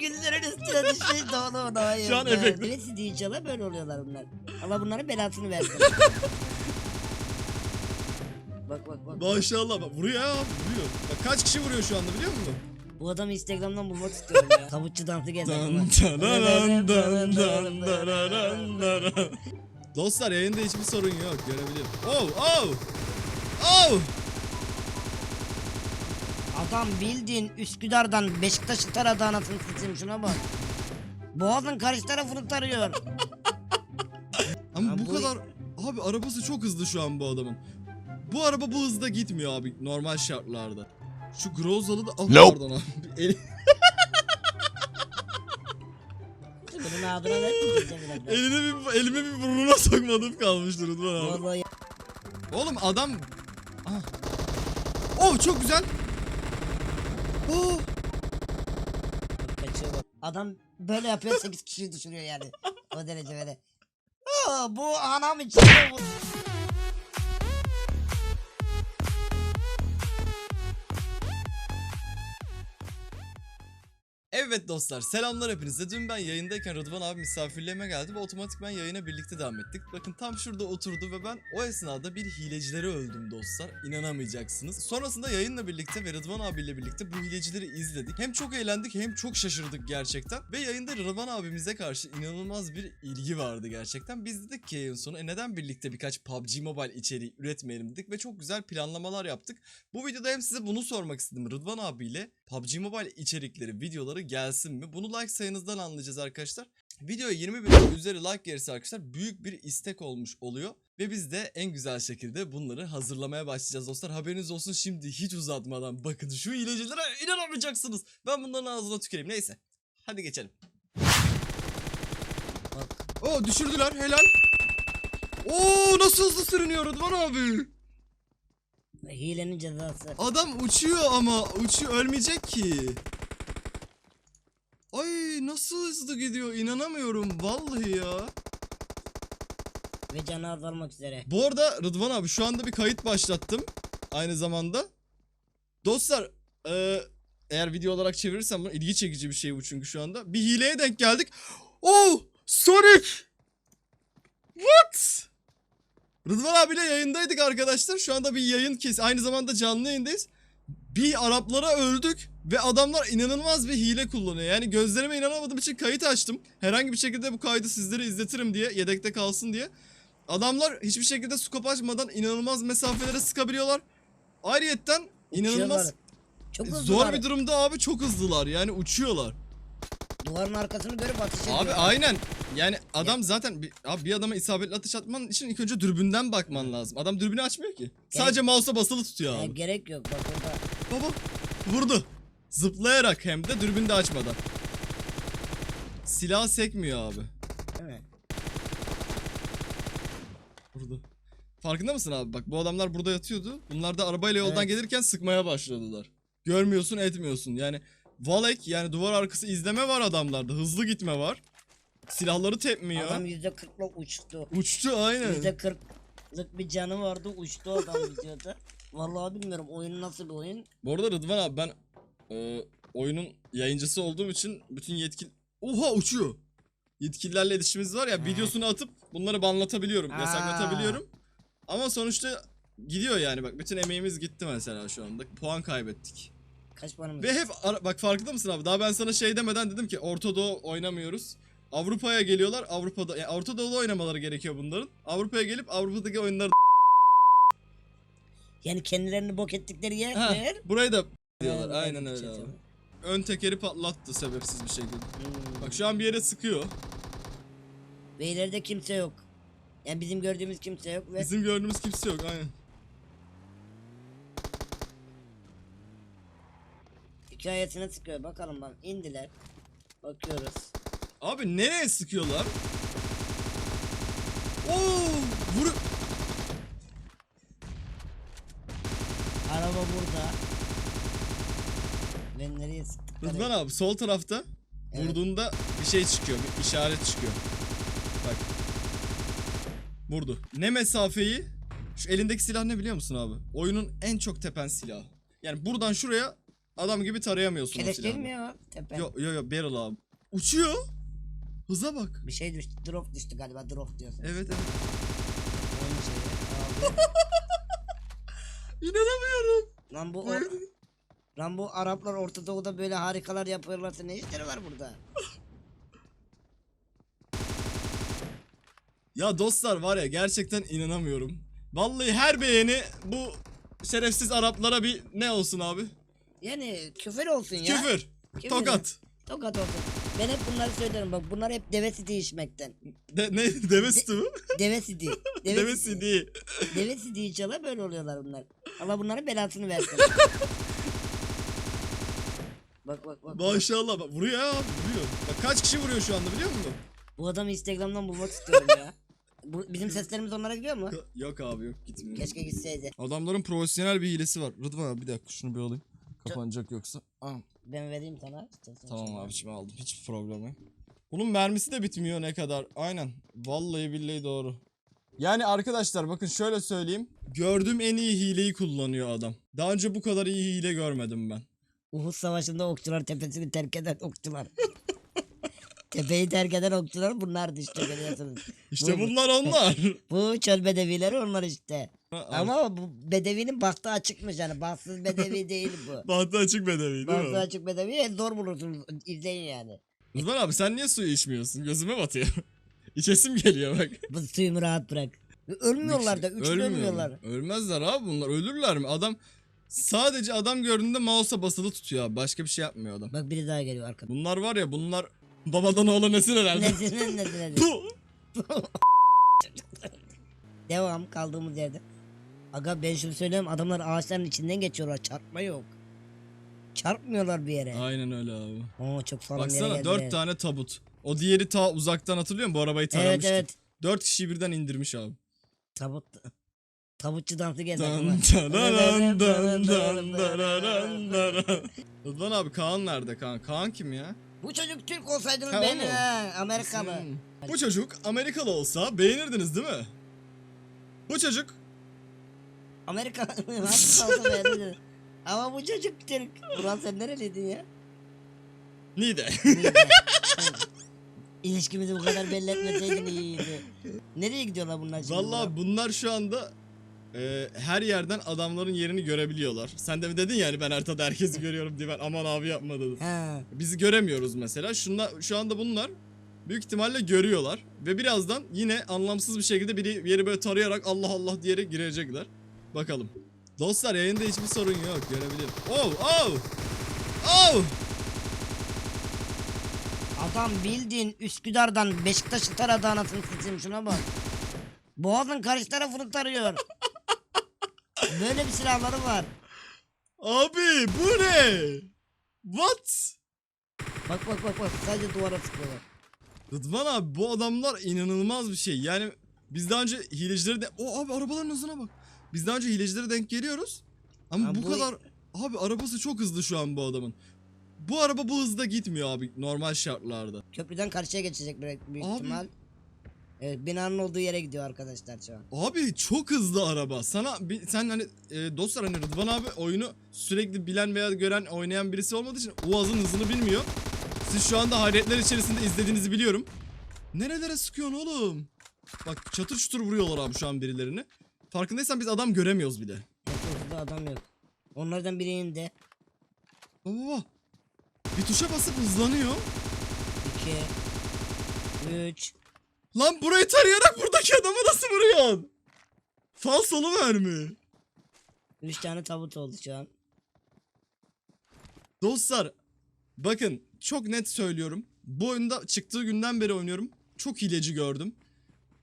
Güllerin üstüne düşmüş onu ona hayır. Şu an efekt- Birisi diye inşallah böyle oluyorlar bunlar. Allah bunların belasını versin. bak bak bak. Maşallah bak vuruyor ya vuruyor. Bak kaç kişi vuruyor şu anda biliyor musun? Bu adamı Instagram'dan bulmak istiyorum ya. Tavukçu dansı Dan dan dan danaran. Dostlar yayında hiçbir sorun yok görebilirim. Oh oh oh. Adam bildiğin Üsküdar'dan Beşiktaş'ı taradı anasını satayım şuna bak. Boğazın karşı tarafını tarıyor. Ama Ya bu bu- kadar abi arabası çok hızlı şu an bu adamın. Bu araba bu hızda gitmiyor abi normal şartlarda. Şu Grozalı da ah Nope. pardon abi. El- Bunun adına vermeyeceğim birazdan. elini bir, elimi bir burnuna sokmadım kalmıştır Rıdvan abi. Vallahi Oğlum adam... Ah. Oh çok güzel. Oh. kaçıyor bak. Adam böyle yapıyor 8 kişiyi düşürüyor yani. O derece böyle. Aa, bu anam için Evet dostlar selamlar hepinize. Dün ben yayındayken Rıdvan abi misafirliğime geldi ve otomatikman yayına birlikte devam ettik. Bakın tam şurada oturdu ve ben o esnada bir hilecileri öldüm dostlar. İnanamayacaksınız. Sonrasında yayınla birlikte ve Rıdvan abiyle birlikte bu hilecileri izledik. Hem çok eğlendik hem çok şaşırdık gerçekten. Ve yayında Rıdvan abimize karşı inanılmaz bir ilgi vardı gerçekten. Biz dedik ki yayın sonu e neden birlikte birkaç PUBG Mobile içeriği üretmeyelim dedik ve çok güzel planlamalar yaptık. Bu videoda hem size bunu sormak istedim. Rıdvan abiyle PUBG Mobile içerikleri, videoları gelsin mi? Bunu like sayınızdan anlayacağız arkadaşlar. Videoya 20 bin üzeri like gelirse arkadaşlar büyük bir istek olmuş oluyor. Ve biz de en güzel şekilde bunları hazırlamaya başlayacağız dostlar. Haberiniz olsun şimdi hiç uzatmadan bakın şu iyilecilere inanamayacaksınız. Ben bunların ağzına tüküreyim neyse. Hadi geçelim. Bak. Oo düşürdüler helal. Oo nasıl hızlı sürünüyor Rıdvan abi. Hilenin cezası. Adam uçuyor ama uçuyor ölmeyecek ki. Ay nasıl hızlı gidiyor inanamıyorum vallahi ya. Ve canı azalmak üzere. Bu arada Rıdvan abi şu anda bir kayıt başlattım aynı zamanda. Dostlar eee, eğer video olarak çevirirsem bunu ilgi çekici bir şey bu çünkü şu anda. Bir hileye denk geldik. Oh Sonic. What? Rıdvan abiyle yayındaydık arkadaşlar. Şu anda bir yayın kes. Aynı zamanda canlı yayındayız. Bir Araplara öldük ve adamlar inanılmaz bir hile kullanıyor. Yani gözlerime inanamadığım için kayıt açtım. Herhangi bir şekilde bu kaydı sizlere izletirim diye, yedekte kalsın diye. Adamlar hiçbir şekilde scope açmadan inanılmaz mesafelere sıkabiliyorlar. Ayrıyetten inanılmaz Uçuyorlar. Çok zor bir durumda abi çok hızlılar. Yani uçuyorlar. Duvarın arkasını görüp ateş ediyor. Abi aynen. Yani adam zaten bir, abi bir adama isabetli atış atman için ilk önce dürbünden bakman lazım. Adam dürbünü açmıyor ki. Sadece mouse'a basılı tutuyor Ya abi. gerek yok bak orada. Baba vurdu. Zıplayarak hem de dürbünü de açmadan. Silah sekmiyor abi. Mi? Vurdu. Farkında mısın abi? Bak bu adamlar burada yatıyordu. Bunlar da arabayla yoldan Evet. gelirken sıkmaya başladılar. Görmüyorsun etmiyorsun. Yani Valek yani duvar arkası izleme var adamlarda. Hızlı gitme var. Silahları tepmiyor. Adam %40'la uçtu. Uçtu aynen. %40'lık bir canı vardı uçtu adam videoda. Vallahi bilmiyorum oyun nasıl bir oyun. Bu arada Rıdvan abi ben e, oyunun yayıncısı olduğum için bütün yetkili... Oha uçuyor. Yetkililerle iletişimimiz var ya Ha. videosunu atıp bunları banlatabiliyorum, Aa. yasaklatabiliyorum. Ama sonuçta gidiyor yani bak bütün emeğimiz gitti mesela şu anda. Puan kaybettik. Kaç paramız? Ve hep bak farkında mısın abi? Daha ben sana şey demeden dedim ki Orta Doğu oynamıyoruz. Avrupa'ya geliyorlar. Avrupa'da yani Orta Doğu'da oynamaları gerekiyor bunların. Avrupa'ya gelip Avrupa'daki oyunları Yani kendilerini bok ettikleri yer Ha, burayı da diyorlar. Aynen öyle abi. Ön tekeri patlattı sebepsiz bir şekilde. Hmm. Bak şu an bir yere sıkıyor. Ve ileride kimse yok. Yani bizim gördüğümüz kimse yok ve Bizim gördüğümüz kimse yok aynen. Hikayesine sıkıyor. Bakalım bak indiler. Bakıyoruz. Abi nereye sıkıyorlar? Oo, vur. Araba burada. Ve nereye sıktıkları. Rıdvan abi sol tarafta Evet. vurduğunda bir şey çıkıyor, bir işaret çıkıyor. Bak. Vurdu. Ne mesafeyi? Şu elindeki silah ne biliyor musun abi? Oyunun en çok tepen silahı. Yani buradan şuraya adam gibi tarayamıyorsun Keleş değil mi ya? Tepe. Yo yo yo barrel abi. Uçuyor. Hıza bak. Bir şey düştü. Drop düştü galiba. Drop diyorsun. Evet evet. Oyun şeyi. Abi. İnanamıyorum. Lan bu or- Lan bu Araplar Orta Doğu'da böyle harikalar yapıyorlarsa ne işleri var burada? Ya dostlar var ya gerçekten inanamıyorum. Vallahi her beğeni bu şerefsiz Araplara bir ne olsun abi? Yani küfür olsun ya. Küfür. Küfür Tokat. Tokat olsun. Ben hep bunları söylerim bak bunlar hep deve sidi içmekten. De, ne? Deve sütü mü? Deve sidi. Deve sidi. Deve sidi içiyorlar böyle oluyorlar bunlar. Allah bunların belasını versin. bak bak bak. Maşallah bak vuruyor ya vuruyor. Bak kaç kişi vuruyor şu anda biliyor musun? Bu adamı Instagram'dan bulmak istiyorum ya. Bu, bizim seslerimiz onlara gidiyor mu? Yok abi yok gitmiyor. Keşke gitseydi. Adamların profesyonel bir hilesi var. Rıdvan abi bir dakika şunu bir alayım. Kapanacak yoksa. Aa, Ben vereyim sana. istersen tamam sonra. abiciğim aldım. Hiç problem yok. Bunun mermisi de bitmiyor ne kadar. Aynen. Vallahi billahi doğru. Yani arkadaşlar bakın şöyle söyleyeyim. Gördüğüm en iyi hileyi kullanıyor adam. Daha önce bu kadar iyi hile görmedim ben. Uhud Savaşı'nda okçular tepesini terk eden okçular. Tepeyi terk eden okçular bunlardı işte biliyorsunuz. İşte Bu- bunlar onlar. Bu çöl bedevileri onlar işte. Ama bu bedevinin bahtı açıkmış yani. Bahtsız bedevi değil bu. bahtı açık bedevi değil Bahtı mi? açık bedevi zor bulursunuz. İzleyin yani. Rıdvan abi sen niye suyu içmiyorsun? Gözüme batıyor. İçesim geliyor bak. Bu suyumu rahat bırak. Ölmüyorlar da. Ölmüyor mu? ölmüyorlar. Ölmezler abi bunlar. Ölürler mi? Adam sadece adam gördüğünde mouse'a basılı tutuyor abi. Başka bir şey yapmıyor adam. Bak biri daha geliyor arkadan. Bunlar var ya bunlar babadan oğla nesil herhalde. Nesin nesin. Puh! Devam kaldığımız yerde. Aga ben şunu söyleyeyim adamlar ağaçların içinden geçiyorlar. Çarpma yok. Çarpmıyorlar bir yere. Aynen öyle abi. Oo çok sağlam yere Baksana geldiler. dört tane tabut. O diğeri ta uzaktan hatırlıyor musun? Bu arabayı Evet taramıştı. evet. Dört kişiyi birden indirmiş abi. Tabut. Tabutçu dansı geldi Dan. Rıdvan abi Kaan nerede Kaan? Kaan kim ya? Bu çocuk Türk olsaydı Ha, ben ha, Amerikalı. Hmm. Bu çocuk Amerikalı olsa beğenirdiniz değil mi? Bu çocuk Amerika nasıl beğenirdim. Ama bu çocuk Türk. Buran sen nereliydin ya? Nide. İlişkimizi bu kadar belli etmeseydin iyiydi. Nereye gidiyorlar bunlar şimdi? Vallahi bunlar şu anda e, her yerden adamların yerini görebiliyorlar. Sen de mi dedin yani ben haritada herkesi görüyorum diye ben aman abi yapma dedim. Ha. Bizi göremiyoruz mesela. Şunla, şu anda bunlar büyük ihtimalle görüyorlar. Ve birazdan yine anlamsız bir şekilde biri bir yeri böyle tarayarak Allah Allah diyerek girecekler. Bakalım. Dostlar yayında hiçbir sorun yok görebilirim. Oh oh oh. Adam bildiğin Üsküdar'dan Beşiktaş'ı taradı anasını satayım şuna bak. Boğazın karşı tarafını tarıyor. Böyle bir silahları var. Abi bu ne? What? Bak bak bak bak sadece duvara sıkıyorlar. Rıdvan abi bu adamlar inanılmaz bir şey. Yani biz daha önce hilecileri de... O abi arabaların hızına bak. Biz daha önce hilecileri denk geliyoruz. Ama Ha, bu, bu- kadar... Abi arabası çok hızlı şu an bu adamın. Bu araba bu hızda gitmiyor abi normal şartlarda. Köprüden karşıya geçecek büyük, büyük Abi. ihtimal. Evet binanın olduğu yere gidiyor arkadaşlar şu an. Abi çok hızlı araba. Sana bir, sen hani e, dostlar hani Rıdvan abi oyunu sürekli bilen veya gören oynayan birisi olmadığı için Uaz'ın hızını bilmiyor. Siz şu anda hayretler içerisinde izlediğinizi biliyorum. Nerelere sıkıyorsun oğlum? Bak çatır çutur vuruyorlar abi şu an birilerini. Farkındaysan biz adam göremiyoruz bir de. Etrafında adam yok. Onlardan biri indi. Baba. Bir tuşa basıp hızlanıyor. 2 3 Lan burayı tarayarak buradaki adamı nasıl vuruyorsun? Falsolu mermi. 3 tane tabut oldu şu an. Dostlar bakın çok net söylüyorum. Bu oyunda çıktığı günden beri oynuyorum. Çok hileci gördüm.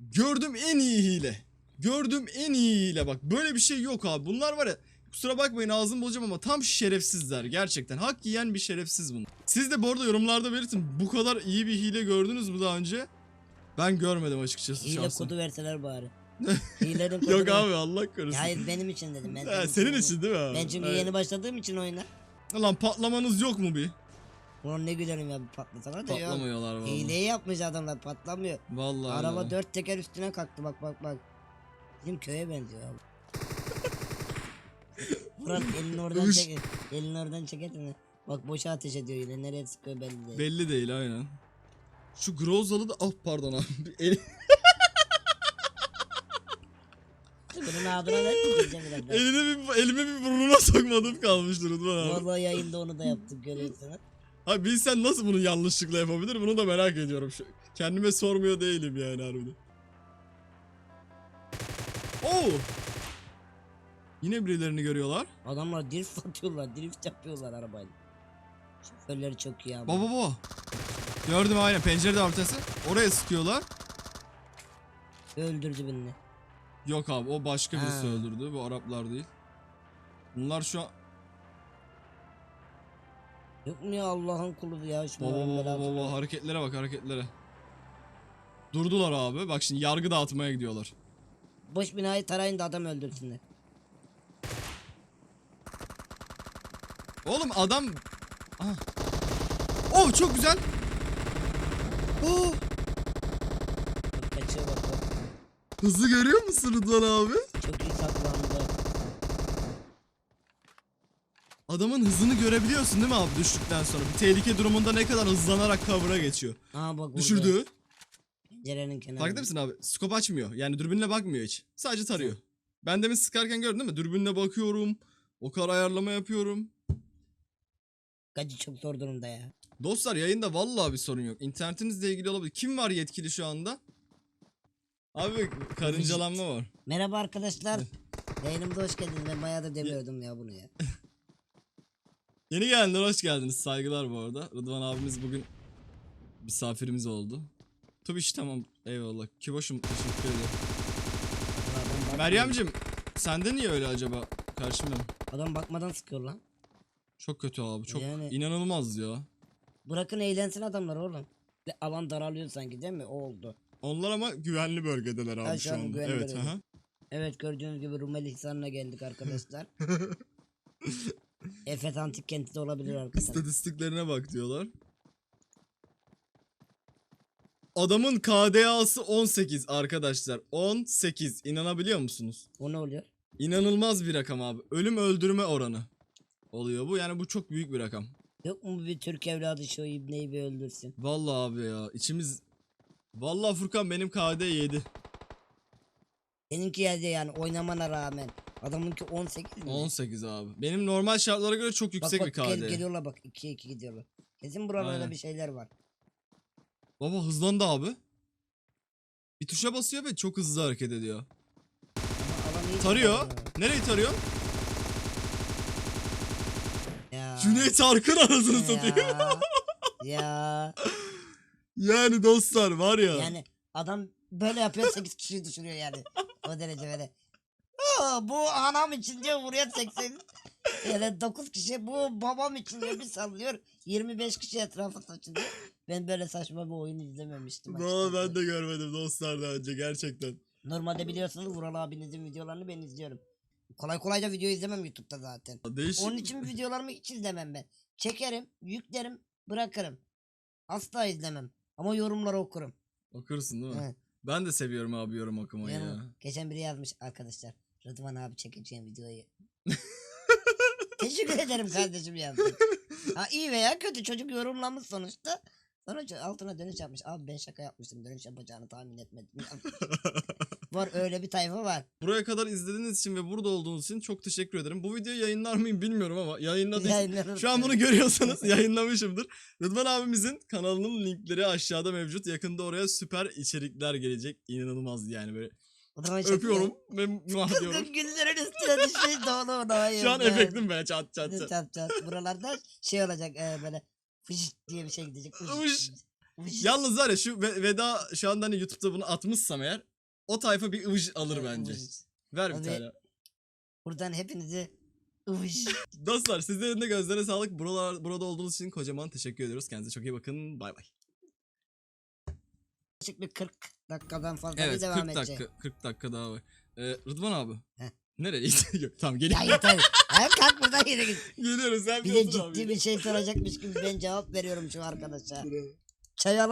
Gördüm en iyi hile. Gördüm en iyi hile bak. Böyle bir şey yok abi. Bunlar var ya kusura bakmayın ağzım bozacağım ama tam şerefsizler gerçekten. Hak yiyen bir şerefsiz bunlar. Siz de bu arada yorumlarda belirtin. Bu kadar iyi bir hile gördünüz mü daha önce? Ben görmedim açıkçası Hile şahsen. kodu verseler bari. Hilerin kodu Yok ver- abi Allah korusun. Hayır benim için dedim. Ben Ha, senin için değil mi abi? Ben çünkü Hayır. yeni başladığım için oyuna. Lan patlamanız yok mu bir? Ulan ne gülerim ya bir patlasalar da ya. Patlamıyorlar vallahi. Hileyi yapmış adamlar patlamıyor. Vallahi. Araba dört teker üstüne kalktı bak bak bak. Bizim köye benziyor abi. Murat elini oradan Üş. çek. Elini oradan çek etme. Bak boşa ateş ediyor yine. Nereye sıkıyor belli değil. Belli değil aynen. Şu Grozalı da ah pardon abi. El- Bunun ağzına ver diyeceğim birazdan. eline bir, elime bir burnuna sokmadım kalmıştır Rıdvan abi. Vallahi yayında onu da yaptık görüyorsun. ha. Bilsen nasıl bunu yanlışlıkla yapabilir bunu da merak ediyorum. Şu, kendime sormuyor değilim yani harbiden. Oo! Yine birilerini görüyorlar. Adamlar drift atıyorlar. Drift yapıyorlar arabayla. Şoförleri çok iyi abi. Baba baba. Gördüm aynen pencerede ortası. Oraya sıkıyorlar. Öldürdü birini. Yok abi o başka birisi Ha. öldürdü. Bu Araplar değil. Bunlar şu an... Yok mu ya Allah'ın kulu ya Baba şunların baba belası. baba hareketlere bak hareketlere. Durdular abi. Bak şimdi yargı dağıtmaya gidiyorlar. Boş binayı tarayın da adam öldürsünler. Oğlum adam... Aha. Oh çok güzel. Oh. Bak kaçıyor bak bak. Hızı görüyor musun Rıdvan abi? Çok iyi saklandı. Adamın hızını görebiliyorsun değil mi abi düştükten sonra? Bir tehlike durumunda ne kadar hızlanarak cover'a geçiyor. Aa bak burada. Düşürdü. Pencerenin kenarında. Farkında mısın abi? Skop açmıyor. Yani dürbünle bakmıyor hiç. Sadece tarıyor. Ben demin sıkarken gördün değil mi? Dürbünle bakıyorum. O kadar ayarlama yapıyorum. Gacı çok zor durumda ya. Dostlar yayında vallahi bir sorun yok. İnternetinizle ilgili olabilir. Kim var yetkili şu anda? Abi karıncalanma var. Merhaba arkadaşlar. Yayınımıza hoş geldiniz. Ben bayağı da demiyordum ya bunu ya. Yeni gelenler hoş geldiniz. Saygılar bu arada. Rıdvan abimiz bugün misafirimiz oldu. İş tamam. Eyvallah. Kiboşum teşekkür ederim. Adam Meryem'cim sende niye öyle acaba? Karşımda mı? Adam bakmadan sıkıyor lan. Çok kötü abi. Çok Yani- inanılmaz ya. Bırakın eğlensin adamlar oğlum. Alan daralıyor sanki değil mi? O oldu. Onlar ama güvenli bölgedeler abi Ha, şu şu an anda. güvenli Evet. bölgede. aha. Evet gördüğünüz gibi Rumeli Hisarı'na geldik arkadaşlar. Efet Antik Kenti de olabilir arkadaşlar. İstatistiklerine bak diyorlar. Adamın KDA'sı 18 arkadaşlar. 18. İnanabiliyor musunuz? O ne oluyor? İnanılmaz bir rakam abi. Ölüm öldürme oranı oluyor bu. Yani bu çok büyük bir rakam. Yok mu bir Türk evladı şu ibneyi bir öldürsün? Vallahi abi ya içimiz Vallahi Furkan benim KD 7. Seninki yerde yani oynamana rağmen. Adamınki 18 mi? 18 abi. Benim normal şartlara göre çok Bak yüksek bak bir KD. gel, geliyorlar bak 2'ye 2 gidiyorlar. Kesin buralarda Aynen. bir şeyler var. Baba hızlandı abi. Bir tuşa basıyor ve çok hızlı hareket ediyor. Tarıyor. Nereyi tarıyor? Ya. Cüneyt Arkın anasını satıyor. Ya. ya. Yani dostlar var ya. Yani adam böyle yapıyor 8 kişiyi düşürüyor yani. O derece böyle. Aa, bu anam için diyor vuruyor 80. Yani 9 kişi bu babam için diyor bir sallıyor. 25 kişi etrafa saçılıyor. Ben böyle saçma bir oyun izlememiştim. Valla açıkçası. ben de görmedim dostlar daha önce gerçekten. Normalde biliyorsunuz Vural abinizin videolarını ben izliyorum. Kolay kolay da video izlemem YouTube'da zaten. Değişik. Onun için videolarımı hiç izlemem ben. Çekerim, yüklerim, bırakırım. Asla izlemem. Ama yorumları okurum. Okursun değil mi? Ben de seviyorum abi yorum okumayı Yani ya. geçen biri yazmış arkadaşlar. Rıdvan abi çekeceğim videoyu. Teşekkür ederim kardeşim yazdı. Ha, iyi veya kötü çocuk yorumlamış sonuçta. Sonra altına dönüş yapmış. Abi ben şaka yapmıştım. Dönüş yapacağını tahmin etmedim. var öyle bir tayfa var. Buraya kadar izlediğiniz için ve burada olduğunuz için çok teşekkür ederim. Bu videoyu yayınlar mıyım bilmiyorum ama yayınladıysam. Şu an bunu görüyorsanız yayınlamışımdır. Rıdvan abimizin kanalının linkleri aşağıda mevcut. Yakında oraya süper içerikler gelecek. İnanılmaz yani böyle. Öpüyorum muah diyorum. Güllerin üstüne düşmüş ona hayır. Şu an ben- efektim böyle çat çat çat. Çat çat. Buralarda şey olacak e, böyle fış diye bir şey gidecek. Fış. Fış. Fış. Yalnız var ya şu ve- veda şu anda hani YouTube'da bunu atmışsam eğer o tayfa bir ıvış alır Evet, bence. fış. Ver bir Abi- tane. Buradan hepinizi ıvış. Dostlar sizlerin de gözlerine sağlık. Buralar, burada olduğunuz için kocaman teşekkür ediyoruz. Kendinize çok iyi bakın. Bay bay. Yaklaşık bir 40 dakikadan fazla Evet bir devam 40 edecek. dakika 40 dakika daha var. Ee, Rıdvan abi. Heh. Nereye? Yok, tamam Ya geliyorum. yeter. ha, kalk buradan yere git. Geliyoruz sen Bir bir de otur abi. ciddi bir şey soracakmış gibi ben cevap veriyorum şu arkadaşa. Çay al